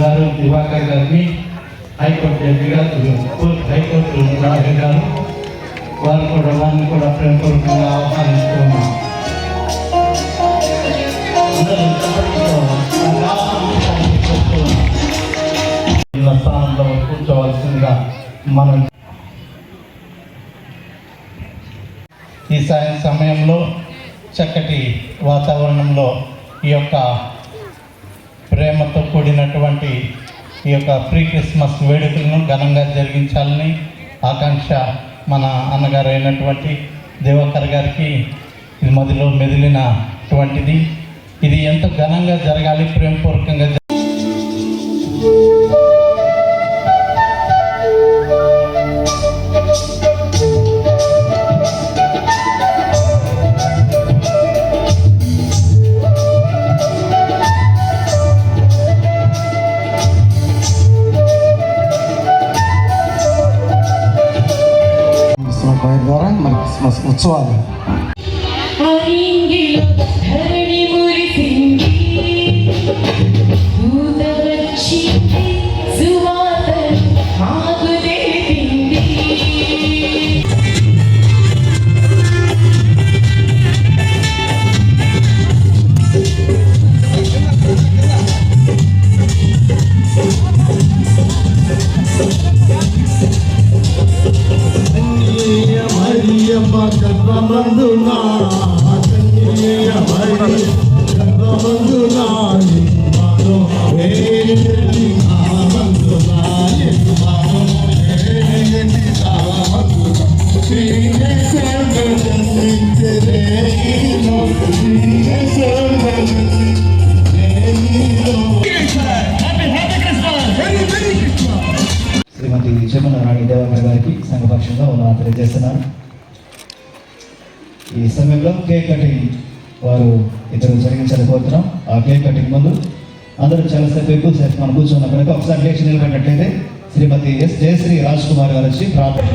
గారు దివాకర్ గారిని high court judge high court రాజు గారు వారు కూడా వారిని కూడా ప్రేమపూర్వకంగా ఆహ్వానిస్తున్నాం. స్థానంలో కూర్చోవలసిందిగా మనం ఈ సాయం సమయంలో చక్కటి వాతావరణంలో ఈ యొక్క ప్రేమతో కూడినటువంటి ఈ యొక్క ప్రీ క్రిస్మస్ వేడుకలను ఘనంగా జరిగించాలని ఆకాంక్ష మన అన్నగారు అయినటువంటి దేవకర్ గారికి ఇది మదిలో మెదిలినటువంటిది. ఇది ఎంతో ఘనంగా జరగాలి ప్రేమపూర్వకంగా జ- క్రిస్మస్ పండుగ ద్వారా మన శ్రీనే సర్వజన్మించరే శ్రీమతి చెమ్మల రాణి దేవమ్మ గారికి సంఘపక్షంగా ఉన్న తెలియజేస్తున్నాను ఈ సమయంలో కేక్ కటింగ్ వారు ఇద్దరు జరిగించాలని కోరుతున్నాం ఆ కేక్ కటింగ్ ముందు అందరూ చాలాసేపు ఎక్కువసేపు మనం కూర్చున్న. కనుక ఒకసారి లేచి నిలబడినట్లయితే శ్రీమతి ఎస్ జయశ్రీ రాజ్ కుమార్ గారు వచ్చి ప్రార్థన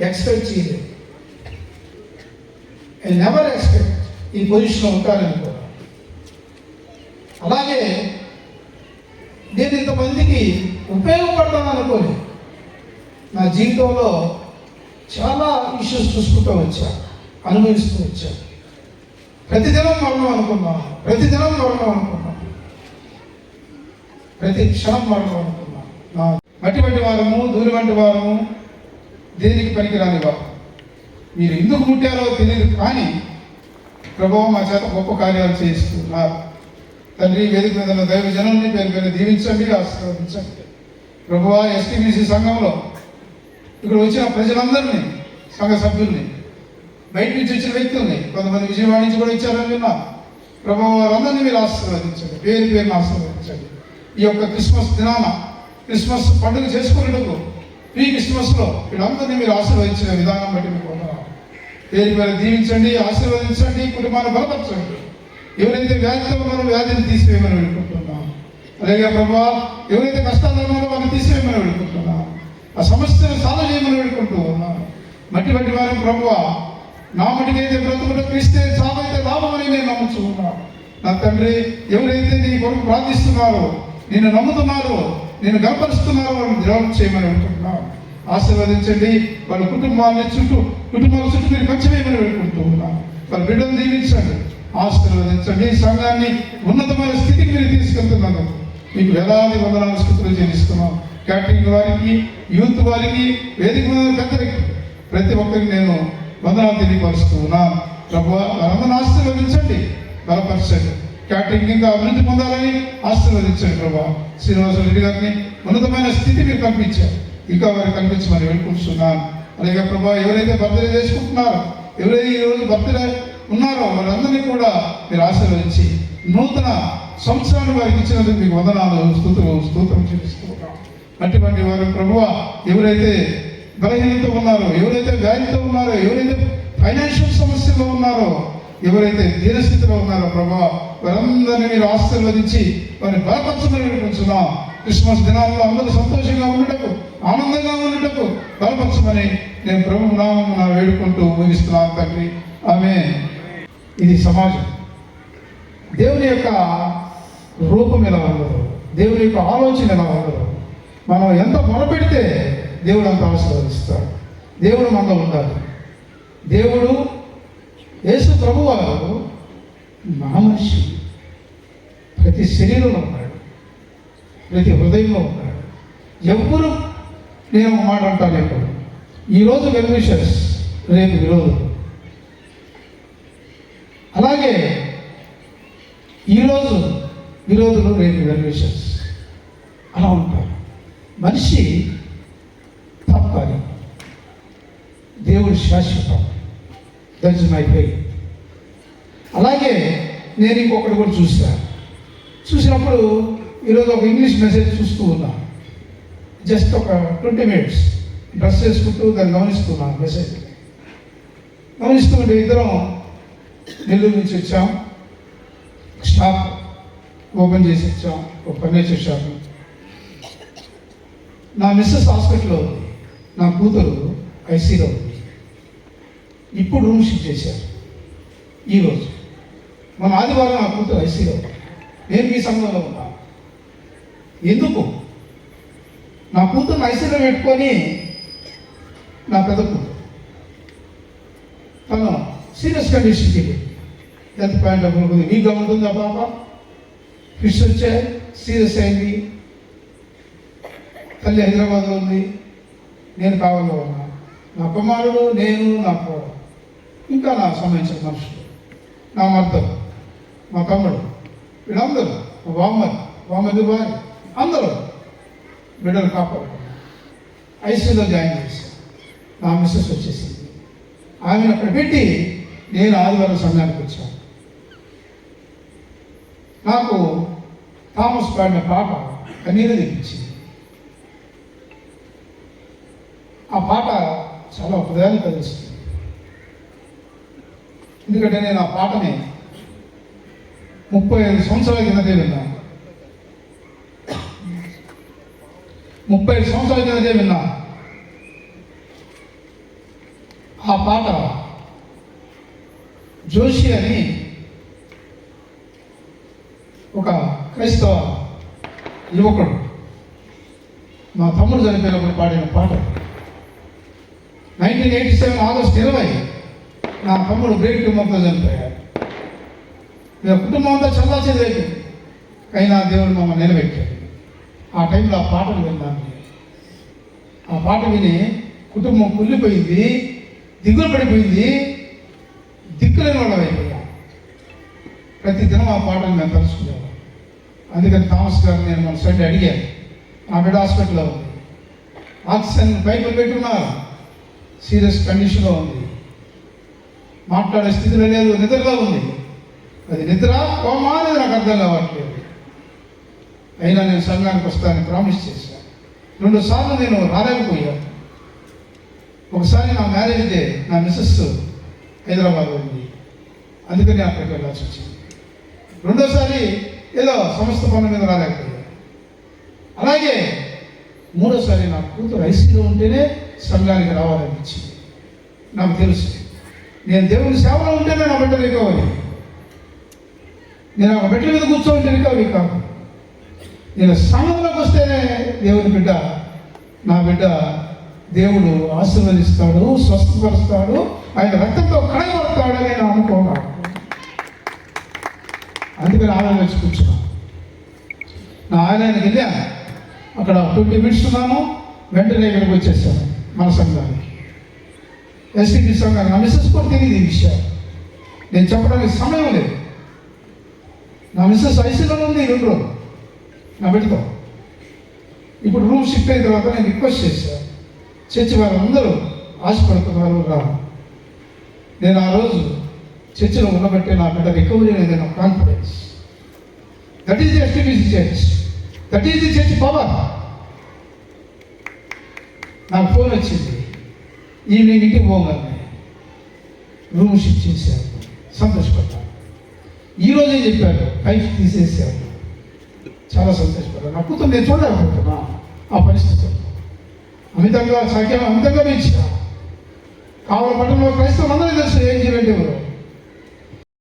ఎక్స్పెక్ట్ చేయలేదు ఐ నెవర్ ఎక్స్పెక్ట్ ఈ పొజిషన్లో ఉంటానని కూడా అలాగే నేను ఇంతమందికి ఉపయోగపడతాను అనుకోలేదు నా జీవితంలో చాలా ఇష్యూస్ చూసుకుంటూ వచ్చా అనుభవిస్తూ వచ్చా. ప్రతిదినం మరణం అనుకున్నాను ప్రతిదినం మరణం అనుకున్నాను ప్రతి క్షణం మరణం అనుకున్నాను నా మట్టి వంటి వారము దూరి వంటి వారము దేనికి పనికిరాని బాబు మీరు ఎందుకు ముట్టారో తెలియదు కానీ ప్రభావం మా చేత గొప్ప కార్యాలు చేయిస్తున్నారు తండ్రి వేదిక మీద ఉన్న దైవ జనాన్ని పేరు పేరు దీవించండి ఆశీర్వదించండి. ప్రభువా ఎస్టీబీసీ సంఘంలో ఇక్కడ వచ్చిన ప్రజలందరినీ సంఘ సభ్యుల్ని బయట నుంచి వచ్చిన వ్యక్తుల్ని కొంతమంది విజయవాడ నుంచి కూడా ఇచ్చారని విన్నా. ప్రభావ వారందరినీ మీరు ఆశీర్వదించండి పేరు పేరుని ఆశీర్వదించండి. ఈ యొక్క క్రిస్మస్ దినాన క్రిస్మస్ పండుగ చేసుకునేటప్పుడు ఈ క్రిస్మస్లో వీళ్ళందరినీ మీరు ఆశీర్వదించిన విధానం బట్టి మీకు వందనాలు. పేరు మీద దీవించండి ఆశీర్వదించండి కుటుంబాన్ని బలపరచండి. ఎవరైతే వ్యాధితో ఉన్నారో వ్యాధిని తీసివేయమని వేడుకుంటున్నాం. అలాగే ప్రభా ఎవరైతే కష్టాల్లో ఉన్నారో వారిని తీసివేయమని వేడుకుంటున్నాం. ఆ సమస్యను సాల్వ్ చేయమని వేడుకుంటూ ఉన్నాను మట్టి మట్టి వారం ప్రభువా నా మటుకైతే బ్రతుకులో క్రీస్తే చావైతే లాభమని నేను నమ్ముచుకున్నాను నా తండ్రి ఎవరైతే నీ కొరకు ప్రార్థిస్తున్నారో నిన్ను నమ్ముతున్నారో నేను గమపరుస్తున్నారో వాళ్ళని జవాబు చేయమని అనుకుంటున్నాను ఆశీర్వదించండి. వాళ్ళ కుటుంబాన్ని చుట్టూ కుటుంబాల చుట్టూ మీరు ఖచ్చితమైన వేడుకుంటూ ఉన్నాను వాళ్ళ బిడ్డలు దీవించండి. ఆశీర్వదించండి. ఈ సంఘాన్ని ఉన్నతమైన స్థితికి మీరు తీసుకెళ్తున్నాను. మీకు వేలాది వందనాలు స్థితులు చెల్లిస్తున్నాం. క్యాటరింగ్ వారికి యూత్ వారికి వేదిక మీద పెద్దలకి ప్రతి ఒక్కరికి నేను వందనాలు తెలియపరుస్తూ ఉన్నాను ప్రభు వారందరిని ఆశీర్వదించండి. బలపరచండి. క్యాటరింగ్ ఇంకా అభివృద్ధి పొందాలని ఆశీర్వదించండి ప్రభా. శ్రీనివాస రెడ్డి గారిని ఉన్నతమైన స్థితి మీరు కల్పించారు. ఇంకా వారు కల్పించమని వేడుకుంటున్నాను. అలాగే ప్రభా ఎవరైతే బర్త్డే చేసుకుంటున్నారో ఎవరైతే ఈరోజు రోజు బర్త్డే ఉన్నారో వారందరినీ కూడా మీరు ఆశీర్వదించి నూతన సంవత్సరాన్ని వారికి ఇచ్చినందుకు మీకు వందనాలు స్థూతులు స్తోత్రం చేస్తున్నాం అటువంటి వారు ప్రభువ ఎవరైతే బలహీనత ఉన్నారో ఎవరైతే వ్యాధితో ఉన్నారో ఎవరైతే ఫైనాన్షియల్ సమస్యలో ఉన్నారో ఎవరైతే దీనస్థితిలో ఉన్నారో ప్రభా వారందరినీ మీరు ఆశీర్వదించి వారిని బలపరచమని క్రిస్మస్ దినాల్లో అందరూ సంతోషంగా ఉండటకు ఆనందంగా ఉండటకు బలపరచమని నేను ప్రభు నామం వేడుకుంటూ ముగిస్తున్నాను తండ్రి. ఆమె ఇది సమాజం. దేవుని యొక్క రూపం ఎలా ఉండదు? దేవుని యొక్క ఆలోచన ఎలా ఉండదు? మనం ఎంత మొరపెడితే దేవుడు అంత ఆశీర్వదిస్తాడు. దేవుడు మనలో ఉండాలి. దేవుడు యేసు ప్రభు వారు ప్రతి శరీరంలో ఉన్నాడు. ప్రతి హృదయంలో ఉన్నాడు. ఎవ్వరు నేను ఒక మాట అంటాను ఎప్పుడు? ఈరోజు వెల్విషర్స్ రేపు విరోధులు అలాగే ఈరోజు విరోధులు రేపు వెల్విషర్స్ అలా ఉంటారు. మనిషి తప్పాలి. దేవుడు శాశ్వతం. దట్ ఇస్ మై ఫెయిత్ అలాగే నేను ఇంకొకటి కూడా చూస్తాను చూసినప్పుడు ఈరోజు ఒక ఇంగ్లీష్ మెసేజ్ చూస్తూ ఉన్నా. జస్ట్ ఒక ట్వంటీ మినిట్స్ డ్రెస్ చేసుకుంటూ దాన్ని గమనిస్తున్నాను మెసేజ్ గమనిస్తుంటే ఇద్దరం నెల్లూరు నుంచి వచ్చాం. షాప్ ఓపెన్ చేసి వచ్చాం. ఒక ఫర్నిచర్ షాప్ నా మిస్సెస్ హాస్పిటల్లో నా కూతురు ఐసీలో ఉంది. ఇప్పుడు రూమ్ షిఫ్ట్ చేశారు. ఈరోజు మన ఆదివారం నా కూతురు ఐసీలో నేను ఈ సంఘంలో ఉన్నా ఎందుకు? నా కూతురు ఐసీలో పెట్టుకొని నా పెద్ద కూతురు. తను సీరియస్ కండిషన్కి ఎంత పాయింట్ ఆఫ్ ఉంటుంది? వీక్గా ఉంటుంది పాప? ఫిష్ వచ్చే సీరియస్ అయింది. తల్లి హైదరాబాద్లో ఉంది. నేను కావాలో ఉన్నా. నా కుమారుడు నేను నా ఇంకా నా సంబంధించిన మనుషులు నా మర్దలు మా తమ్ముడు వీళ్ళందరూ మా బామ్మది బామ్మది బాయ్ అందరూ బిడ్డలు కాపాడు ఐసీలో జాయిన్ చేశాను నా మిస్సెస్ వచ్చేసింది. ఆమెను అక్కడ పెట్టి నేను ఆదివారం సమయానికి వచ్చాను. నాకు థామస్ పాడిన పాట కన్నీరు తెప్పించింది. ఆ పాట చాలా హృదయాన్ని కలిగిస్తుంది ఎందుకంటే నేను ఆ పాటని ముప్పై ఐదు సంవత్సరాల కిందటే విన్నాను ముప్పై ఐదు సంవత్సరాల కిందటే విన్నా. ఆ పాట జోషి అని ఒక క్రైస్తవ యువకుడు మా తమ్ముడు చనిపోయినప్పుడు పాడిన పాట. నైన్టీన్ ఎయిటీ సెవెన్ ఆగస్ట్ ఇరవై నా తమ్ముడు బ్రేక్ ట్యూమర్తో చనిపోయాడు. ఇక కుటుంబం అంతా చల్లా అయినా దేవుడు మమ్మల్ని నిలబెట్టాడు. ఆ టైంలో ఆ పాటలు విన్నాను ఆ పాట విని కుటుంబం కుళ్ళిపోయింది దిగులు పడిపోయింది దిక్కులేని వాళ్ళం అయిపోయా. ప్రతి దినం ఆ పాటను మేము తలుచుకునేవాళ్ళం. అందుకని థామస్ గారు నేను మన సైడ్ అడిగాను నా బిడ్డ హాస్పిటల్లో ఉంది. ఆక్సిజన్ పైపులు పెట్టున్నారు సీరియస్ కండిషన్లో ఉంది. మాట్లాడే స్థితిలో లేదు నిద్రలో ఉంది. అది నిద్ర కోమా అనేది నాకు అర్థం కావట్లేదు. అయినా నేను సంఘానికి వస్తానని ప్రామిస్ చేశాను రెండు సార్లు నేను రాలేకపోయాను ఒకసారి నా మ్యారేజ్ డే నా మిస్సెస్ హైదరాబాద్ ఉంది. అందుకని అక్కడికి వెళ్ళాల్సి వచ్చింది. రెండోసారి ఏదో సంస్థ పనుల మీద రాలేకపోయాను అలాగే మూడోసారి నా కూతురు ఐసీలో ఉంటేనే సంఘానికి రావాలనిపించింది. నాకు తెలుసు. నేను దేవుని సేవలో ఉంటేనే నా బిడ్డ రికవరీ. నేను ఆ బిడ్డ మీద కూర్చోంటే రికవరీ కాదు. నేను సంఘంలోకి వస్తేనే దేవుని బిడ్డ నా బిడ్డ దేవుడు ఆశీర్వదిస్తాడు స్వస్థపరుస్తాడు ఆయన రక్తంతో కడగబడతాడు అని నేను అనుకోగా అందుకని ఆలయం వచ్చి కూర్చున్నాను. నా ఆలయానికి వెళ్ళాను. అక్కడ ట్వంటీ మినిట్స్ ఉన్నాను. వెంటనే ఇక్కడికి వచ్చేసాను. మన సంఘానికి. ఎస్టీపీ సంఘానికి నా మిస్సెస్ కూడా తెలియదు ఈ విషయం. నేను చెప్పడానికి సమయం లేదు. నా మిస్సెస్ ఐసీలో ఉంది ఈ రెండు రోజులు. నా బిడ్డతో ఇప్పుడు రూమ్ షిఫ్ట్ అయిన తర్వాత నేను రిక్వెస్ట్ చేశాను చర్చి వారందరూ ఆశపడుతున్నారు రా. నేను ఆ రోజు చర్చిలో ఉండబట్టే నా బిడ్డ రికవరీ అనేది నా confidence. That is the S T B C church that is the church power నాకు ఫోన్ వచ్చింది. ఈవినింగ్ ఇంటికి పోగానే రూమ్ షిఫ్ట్ చేశారు సంతోషపడ్డాను. ఈరోజే చెప్పాడు పైకి తీసేసాడు చాలా సంతోషపడ్డాను. అప్పుతో నేను చూడలేకపోతున్నా. ఆ పరిస్థితుల్లో అమితంగా సాఖ్యం అమితంగా పెంచిన కావాల పట్టణంలో క్రైస్తవులు అందరూ